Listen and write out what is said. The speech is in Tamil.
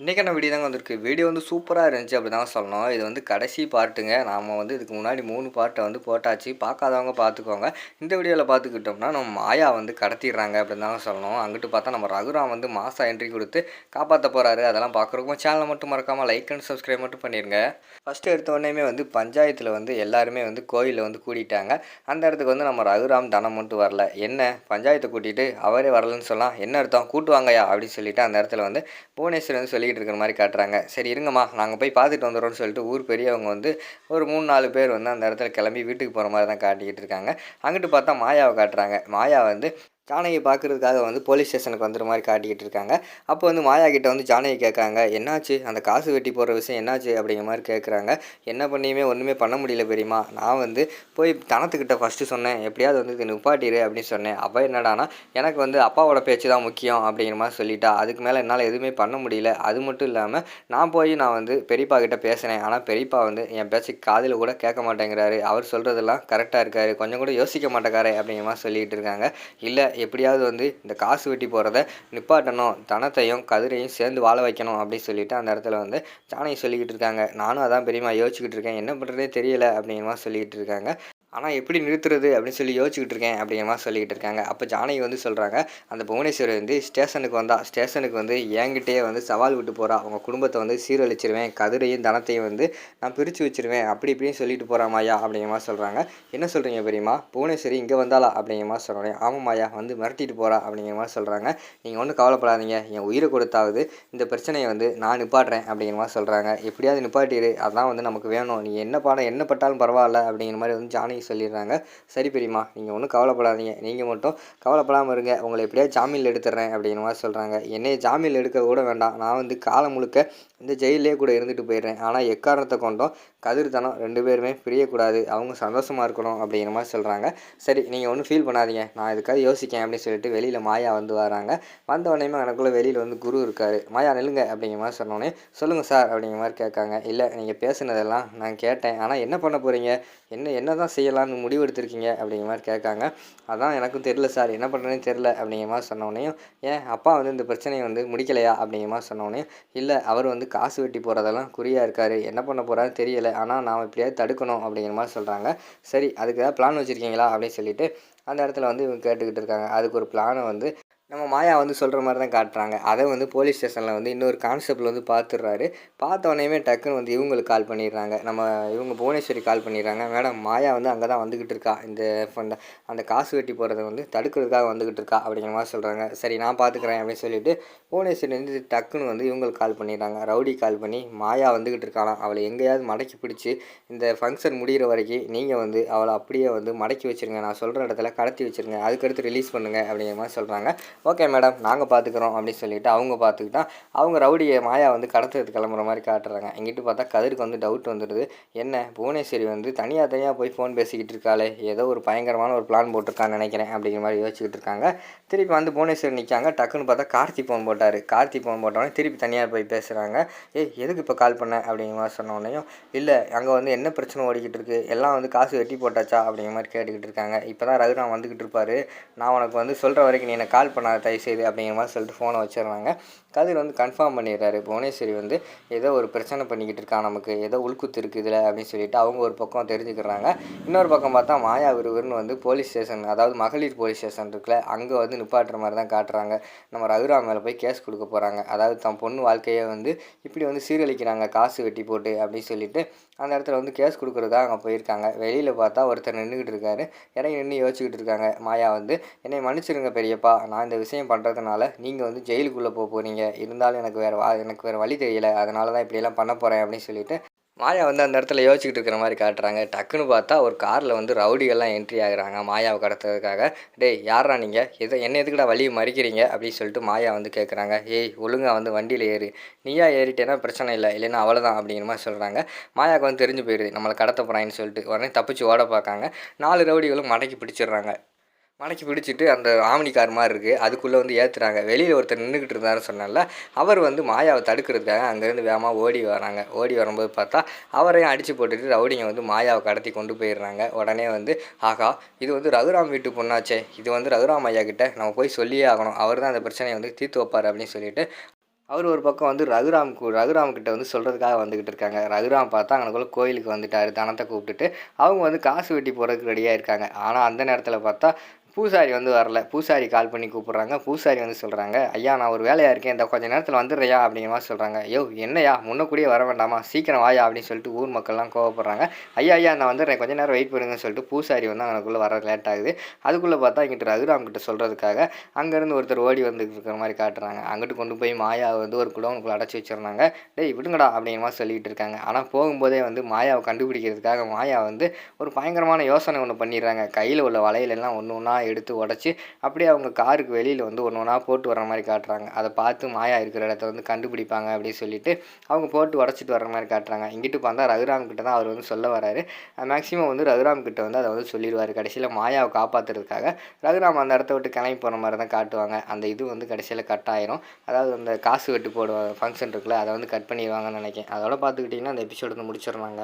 இன்றைக்கான வீடியோ தாங்க வந்திருக்கு? வீடியோ வந்து சூப்பராக இருந்துச்சு அப்படி தாங்க சொல்லணும். இது வந்து கடைசி பார்ட்டுங்க நாம் வந்து இதுக்கு முன்னாடி மூணு பார்ட்டை வந்து போட்டாச்சு. பார்க்காதவங்க பார்த்துக்கோங்க. இந்த வீடியோவில் பார்த்துக்கிட்டோம்னா நம்ம மாயா வந்து கடத்திடுறாங்க அப்படின்னு தாங்க சொல்லணும். அங்கிட்டு பார்த்தா நம்ம ரகுராம் வந்து மாசா என்ட்ரி கொடுத்து காப்பாற்ற போகிறாரு அதெல்லாம் பார்க்குறக்கும் சேனலை மட்டும் மறக்காமல் லைக் அண்ட் சப்ஸ்கிரைப் மட்டும் பண்ணிடுங்க ஃபஸ்ட்டு எடுத்த உடனேமே வந்து பஞ்சாயத்தில் வந்து எல்லாருமே வந்து கோயிலில் வந்து கூட்டிட்டாங்க அந்த இடத்துக்கு வந்து நம்ம ரகுராம் தனம் மட்டும் வரல. என்ன? பஞ்சாயத்தை கூட்டிகிட்டு அவரே வரலன்னு சொல்லலாம் என்ன அர்த்தம்? கூட்டுவாங்கயா? அப்படின்னு சொல்லிட்டு அந்த இடத்துல வந்து புவனேஸ்வர் வந்து சொல்லிக்கிட்டு இருக்கிற மாதிரி காட்டுறாங்க. சரி இருங்கம்மா நாங்கள் போய் பார்த்துட்டு வந்துடுறோம்னு சொல்லிட்டு ஊர் பெரியவங்க வந்து ஒரு மூணு நாலு பேர் வந்து அந்த இடத்துல கிளம்பி வீட்டுக்கு போகிற மாதிரி தான் காட்டிக்கிட்டு இருக்காங்க அங்கிட்டு பார்த்தா மாயாவை காட்டுறாங்க. மாயா வந்து ஜானகியை பார்க்குறதுக்காக வந்து போலீஸ் ஸ்டேஷனுக்கு வந்துற மாதிரி காட்டிக்கிட்டு இருக்காங்க. அப்போ வந்து மாயா கிட்ட வந்து ஜானகி கேட்குறாங்க என்னாச்சு? அந்த காசு வெட்டி போடுற விஷயம் என்னாச்சு? அப்படிங்கிற மாதிரி கேட்குறாங்க. என்ன பண்ணியுமே ஒன்றுமே பண்ண முடியல பெரியம்மா. நான் வந்து போய் தனத்துக்கிட்ட ஃபஸ்ட்டு சொன்னேன். எப்படியாவது வந்து இது நிப்பாட்டிடு அப்படின்னு சொன்னேன். அப்போ என்னடானா எனக்கு வந்து அப்பாவோட பேச்சு தான் முக்கியம் அப்படிங்கிற மாதிரி சொல்லிட்டா. அதுக்கு மேலே என்னால் எதுவுமே பண்ண முடியல. அது மட்டும் இல்லாமல் நான் போய் நான் வந்து பெரியப்பா கிட்ட பேசினேன். ஆனால் பெரியப்பா வந்து என் பேச்சு காதில் கூட கேட்க மாட்டேங்கிறாரு. அவர் சொல்கிறதெல்லாம் கரெக்டாக இருக்காரு. கொஞ்சம் கூட யோசிக்க மாட்டேங்காரு அப்படிங்கிற மாதிரி சொல்லிகிட்டு இருக்காங்க. இல்லை எப்படியாவது வந்து இந்த காசு வெட்டி போகிறத நிப்பாட்டணும் தனத்தையும் கதிரையும் சேர்ந்து வாழ வைக்கணும் அப்படின்னு சொல்லிட்டு அந்த இடத்துல வந்து ஜானகி சொல்லிக்கிட்டு இருக்காங்க. நானும் அதான் பெரியம்மா யோசிச்சுக்கிட்டு இருக்கேன். என்ன பண்ணுறதே தெரியல அப்படிங்கிற மாதிரி சொல்லிக்கிட்டு இருக்காங்க. ஆனால் எப்படி நிறுத்துறது அப்படின்னு சொல்லி யோசிச்சுக்கிட்டு இருக்கேன் அப்படிங்கிற மாதிரி சொல்லிக்கிட்டு இருக்காங்க. அப்போ ஜானகி வந்து சொல்கிறாங்க அந்த புவனேஸ்வரி வந்து ஸ்டேஷனுக்கு வந்தால் ஸ்டேஷனுக்கு வந்து என்கிட்டயே வந்து சவால் விட்டு போகிறா அவங்க குடும்பத்தை வந்து சீரழிச்சிருவேன் கதிரையும் தனத்தையும் வந்து நான் பிரித்து வச்சிருவேன் அப்படி இப்படின்னு சொல்லிட்டு போகிறா மாயா அப்படிங்கிற மாதிரி சொல்கிறாங்க என்ன சொல்கிறீங்க பெரியம்மா? புவனேஸ்வரி இங்கே வந்தாளா அப்படிங்கிற மாதிரி சொல்கிறேன் ஆமாம் மாயா வந்து மிரட்டிட்டு போகிறா அப்படிங்கிற மாதிரி சொல்கிறாங்க நீங்கள் ஒன்றும் கவலைப்படாதீங்க என் உயிரை கொடுத்தாவது இந்த பிரச்சனையை வந்து நான் நிப்பாட்டுறேன் அப்படிங்கிற மாதிரி சொல்கிறாங்க எப்படியாவது நிப்பாட்டிடு அதான் வந்து நமக்கு வேணும். நீ என்ன பாடம் என்ன பட்டாலும் பரவாயில்ல அப்படிங்கிற மாதிரி வந்து ஜானகி சொல்லிடுறாங்க. சரி பெரியம்மா நீங்கள் ஒன்றும் கவலைப்படாதீங்க. நீங்கள் மட்டும் கவலைப்படாமல் இருங்க. உங்களை எப்படியாவது ஜாமீனில் எடுத்துடுறேன் அப்படிங்கிற மாதிரி சொல்கிறாங்க என்னையை ஜாமீனில் எடுக்க கூட வேண்டாம். நான் வந்து காலம் முழுக்க இந்த ஜெயிலே கூட இருந்துட்டு போயிடுறேன். ஆனால் எக்காரணத்தை கொண்டும் கதிர்தனம் ரெண்டு பேருமே பிரியக்கூடாது. அவங்க சந்தோஷமாக இருக்கணும் அப்படிங்கிற மாதிரி சொல்கிறாங்க சரி நீங்கள் ஒன்றும் ஃபீல் பண்ணாதீங்க. நான் இதுக்காக யோசிக்கேன் அப்படின்னு சொல்லிட்டு வெளியில் மாயா வந்து வராங்க. வந்த உடனேமே எனக்குள்ளே வெளியில் வந்து குரு இருக்கார். மாயா நெல்லுங்க அப்படிங்கிற மாதிரி சொன்னோடனே சொல்லுங்கள் சார் அப்படிங்கிற மாதிரி கேட்காங்க. இல்லை நீங்கள் பேசுனதெல்லாம் நான் கேட்டேன். ஆனால் என்ன பண்ண போகிறீங்க என்ன என்ன தான் செய்ய முடிவு முடிவெடுத்திருக்கீங்க அப்படிங்கிற மாதிரி கேட்காங்க. அதான் எனக்கும் தெரில சார். என்ன பண்ணுறதுன்னு தெரில அப்படிங்கிற மாதிரி சொன்னோடனையும் ஏன் அப்பா வந்து இந்த பிரச்சனையை வந்து முடிக்கலையா? அப்படிங்கிற மாதிரி சொன்னோடனையும் இல்லை அவர் வந்து காசு வெட்டி போகிறதெல்லாம் குறியாக இருக்கார். என்ன பண்ண போகிறாருன்னு தெரியலை. ஆனால் நாம் எப்படியாவது தடுக்கணும். அப்படிங்கிற மாதிரி சொல்கிறாங்க சரி அதுக்கு ஏதாவது பிளான் வச்சுருக்கீங்களா? அப்படின்னு சொல்லிட்டு அந்த இடத்துல வந்து இவங்க கேட்டுக்கிட்டு இருக்காங்க. அதுக்கு ஒரு பிளானை வந்து நம்ம மாயா வந்து சொல்கிற மாதிரி தான் காட்டுறாங்க. அதை வந்து போலீஸ் ஸ்டேஷனில் வந்து இன்னொரு கான்செப்டில் வந்து பார்த்துடுறாரு பார்த்த டக்குன்னு வந்து இவங்களுக்கு கால் பண்ணிடுறாங்க. நம்ம இவங்க புவனேஸ்வரி கால் பண்ணிடுறாங்க. மேடம் மாயா வந்து அங்கே தான் வந்துக்கிட்டு இருக்கா? இந்த அந்த அந்த காசு வெட்டி போகிறத வந்து தடுக்கிறதுக்காக வந்துக்கிட்டு இருக்கா? அப்படிங்கிற மாதிரி சொல்கிறாங்க சரி நான் பார்த்துக்கிறேன் அப்படின்னு சொல்லிட்டு புவனேஸ்வரி வந்து டக்குன்னு வந்து இவங்களுக்கு கால் பண்ணிடுறாங்க. ரவுடி கால் பண்ணி மாயா வந்துக்கிட்டு இருக்காளாம் அவளை எங்கேயாவது மடக்கி பிடிச்சி இந்த ஃபங்க்ஷன் முடிகிற வரைக்கும் நீங்கள் வந்து அவளை அப்படியே வந்து மடக்கி வச்சுருங்க. நான் சொல்கிற இடத்துல கடத்தி வச்சுருங்க. அதுக்கடுத்து ரிலீஸ் பண்ணுங்கள் அப்படிங்கிற மாதிரி சொல்கிறாங்க ஓகே மேடம் நாங்கள் பார்த்துக்குறோம் அப்படின்னு சொல்லிட்டு அவங்க பார்த்துக்கிட்டா அவங்க ரவுடியை மாயா வந்து கடத்துறதுக்கு கிளம்புற மாதிரி காட்டுறாங்க. எங்கிட்டு பார்த்தா கதிருக்கு வந்து டவுட் வந்துடுது. என்ன புவனேஸ்வரி வந்து தனியாக தனியாக போய் ஃபோன் பேசிக்கிட்டு இருக்காளே ஏதோ ஒரு பயங்கரமான ஒரு பிளான் போட்டிருக்கான்னு நினைக்கிறேன் அப்படிங்கிற மாதிரி யோசிச்சுக்கிட்டு இருக்காங்க. திருப்பி வந்து புவனேஸ்வரி நிற்காங்க டக்குன்னு பார்த்தா கார்த்தி ஃபோன் போட்டார். கார்த்தி ஃபோன் போட்டோடனே திருப்பி தனியாக போய் பேசுகிறாங்க ஏய் எதுக்கு இப்போ கால் பண்ண? அப்படிங்கிற மாதிரி சொன்னோடனையும் இல்லை அங்கே வந்து என்ன பிரச்சனை ஓடிக்கிட்டு இருக்குது எல்லாம் வந்து காசு வெட்டி போட்டாச்சா? அப்படிங்கிற மாதிரி கேட்டுக்கிட்டு இருக்காங்க. இப்போ தான் ரகுராம் வந்துக்கிட்டு இருப்பார். நான் உனக்கு வந்து சொல்கிற வரைக்கும் நீ என்னை கால் பண்ணாத. தயவு செய்து அப்படிங்கிற மாதிரி சொல்லிட்டு ஃபோனை வச்சிடுறாங்க. கதிர் வந்து கன்ஃபார்ம் பண்ணிடுறாரு. புவனேஸ்வரி வந்து ஏதோ ஒரு பிரச்சனை பண்ணிக்கிட்டு இருக்கா நமக்கு. ஏதோ உள்குத்து இருக்குது இதில் அப்படின்னு சொல்லிட்டு அவங்க ஒரு பக்கம் தெரிஞ்சுக்கிறாங்க. இன்னொரு பக்கம் பார்த்தா மாயா விறுவிறுன்னு வந்து போலீஸ் ஸ்டேஷன் அதாவது மகளிர் போலீஸ் ஸ்டேஷன் இருக்குல்ல அங்கே வந்து நிப்பாட்டுற மாதிரி தான் காட்டுறாங்க. நம்ம ரகுராம் மேலே போய் கேஸ் கொடுக்க போகிறாங்க அதாவது தன் பொண்ணு வாழ்க்கையை வந்து இப்படி வந்து சீரழிக்கிறாங்க. காசு வெட்டி போட்டு அப்படின்னு சொல்லிட்டு அந்த இடத்துல வந்து கேஸ் கொடுக்குறதா அங்கே போயிருக்காங்க. வெளியில் பார்த்தா ஒருத்தர் நின்றுக்கிட்டு இருக்காரு. இறங்கி நின்று யோசிச்சுக்கிட்டு இருக்காங்க. மாயா வந்து என்னை மன்னிச்சிருங்க பெரியப்பா. நான் இந்த விஷயம் பண்ணுறதுனால நீங்கள் வந்து ஜெயிலுக்குள்ளே போக போகிறீங்க இருந்தாலும் எனக்கு வேறு வா எனக்கு வேறு வழி தெரியல. அதனால தான் இப்படியெல்லாம் பண்ண போகிறேன் அப்படின்னு சொல்லிட்டு மாயா வந்து அந்த இடத்துல யோசிச்சுட்டு இருக்கிற மாதிரி காட்டுறாங்க. டக்குன்னு பார்த்தா ஒரு காரில் வந்து ரவுடிகள்லாம் என்ட்ரி ஆகுறாங்க. மாயாவை கடத்துறதுக்காக. டேய் யாரா நீங்கள் எதை என்ன எதுக்குடா வழியை மறிக்கிறீங்க? அப்படின்னு சொல்லிட்டு மாயா வந்து கேட்குறாங்க ஏய் ஒழுங்கா வந்து வண்டியில் ஏறு. நீயா ஏறிட்டேன்னா பிரச்சனை இல்லை. இல்லைன்னா அவ்வளோதான் அப்படிங்கிற மாதிரி சொல்கிறாங்க மாயாவுக்கு வந்து தெரிஞ்சு போயிடுது. நம்மளை கடத்த போகிறாங்கன்னு சொல்லிட்டு. உடனே தப்பிச்சு ஓட பார்க்காங்க. நாலு ரவுடிகளும் மடக்கி பிடிச்சிடுறாங்க. மடக்கி பிடிச்சிட்டு அந்த ஆம்னி கார் மாதிரி இருக்குது அதுக்குள்ளே வந்து ஏற்றுறாங்க வெளியில் ஒருத்தர் நின்றுக்கிட்டு இருந்தாருன்னு சொன்னால அவர் வந்து மாயாவை தடுக்கிறதுக்காக அங்கேருந்து வேகமாக ஓடி வராங்க. ஓடி வரும்போது பார்த்தா அவரையும் அடித்து போட்டுட்டு ரவுடிங்க வந்து மாயாவை கடத்தி கொண்டு போயிடுறாங்க. உடனே வந்து ஆகா இது வந்து ரகுராம் வீட்டு பொண்ணாச்சே. இது வந்து ரகுராம் ஐயா கிட்ட நம்ம போய் சொல்லியே ஆகணும். அவர் தான் அந்த பிரச்சனையை வந்து தீர்த்து வைப்பார் அப்படின்னு சொல்லிட்டு அவர் ஒரு பக்கம் வந்து ரகுராம் ரகுராம் கிட்ட வந்து சொல்கிறதுக்காக வந்துக்கிட்டு இருக்காங்க. ரகுராம் பார்த்தா அங்கனக்குள்ள கோயிலுக்கு வந்துட்டார். தனத்தை கூப்பிட்டுட்டு அவங்க வந்து காசு வெட்டி போகிறதுக்கு ரெடியாக இருக்காங்க. ஆனால் அந்த நேரத்தில் பார்த்தா பூசாரி வந்து வரல. பூசாரி கால் பண்ணி கூப்பிட்றாங்க. பூசாரி வந்து சொல்கிறாங்க ஐயா நான் ஒரு வேலையாக இருக்கேன். இந்த கொஞ்ச நேரத்தில் வந்துடுறியா? அப்படிங்கிற மாதிரி சொல்கிறாங்க யோ என்னையா முன்னக்கூடியே வர வேண்டாமா? சீக்கிரம் வாயா அப்படின்னு சொல்லிட்டு ஊர் மக்கள்லாம் கோவப்படுறாங்க. ஐயா ஐயா நான் வந்துடுறேன். கொஞ்ச நேரம் வெயிட் பண்ணுங்கன்னு சொல்லிட்டு பூசாரி வந்து அவனுக்குள்ளே வர லேட் ஆகுது. அதுக்குள்ளே பார்த்தா இங்கிட்டு ரகுராம் கிட்ட சொல்கிறதுக்காக அங்கேருந்து ஒருத்தர் ஓடி வந்துட்டு இருக்கிற மாதிரி காட்டுறாங்க. அங்கிட்டு கொண்டு போய் மாயா வந்து ஒரு குடோனுக்குள்ளே அடைச்சி வச்சிருந்தாங்க டேய் விடுங்கடா அப்படிங்கிற மாதிரி சொல்லிட்டு இருக்காங்க. ஆனால் போகும்போதே வந்து மாயாவை கண்டுபிடிக்கிறதுக்காக மாயா வந்து ஒரு பயங்கரமான யோசனை ஒன்று பண்ணிடுறாங்க. கையில் உள்ள வலையிலெல்லாம் ஒன்று ஒன்றா எடுத்து உடச்சி அப்படியே அவங்க காருக்கு வெளியில் வந்து ஒன்று ஒன்றா போட்டு வர மாதிரி காட்டுறாங்க. அதை பார்த்து மாயா இருக்கிற இடத்த வந்து கண்டுபிடிப்பாங்க அப்படின்னு சொல்லிட்டு அவங்க போட்டு உடச்சிட்டு வர மாதிரி காட்டுறாங்க. இங்கிட்டு பார்த்தா ரகுராம் கிட்ட தான் அவர் வந்து சொல்ல வராரு மேக்ஸிமம் வந்து ரகுராம் கிட்ட வந்து அதை வந்து சொல்லிடுவார். கடைசியில் மாயாவை காப்பாற்றுறதுக்காக ரகுராம் அந்த இடத்த விட்டு கிளம்பி போகிற மாதிரி தான் காட்டுவாங்க. அந்த இது வந்து கடைசியில் கட் ஆயிரும். அதாவது அந்த காசு வெட்டு போடுவாங்க ஃபங்க்ஷன் இருக்குல்ல அதை வந்து கட் பண்ணிடுவாங்கன்னு நினைக்கிறேன். அதோட பார்த்துக்கிட்டிங்கன்னா அந்த எபிசோடு வந்து முடிச்சிடுறாங்க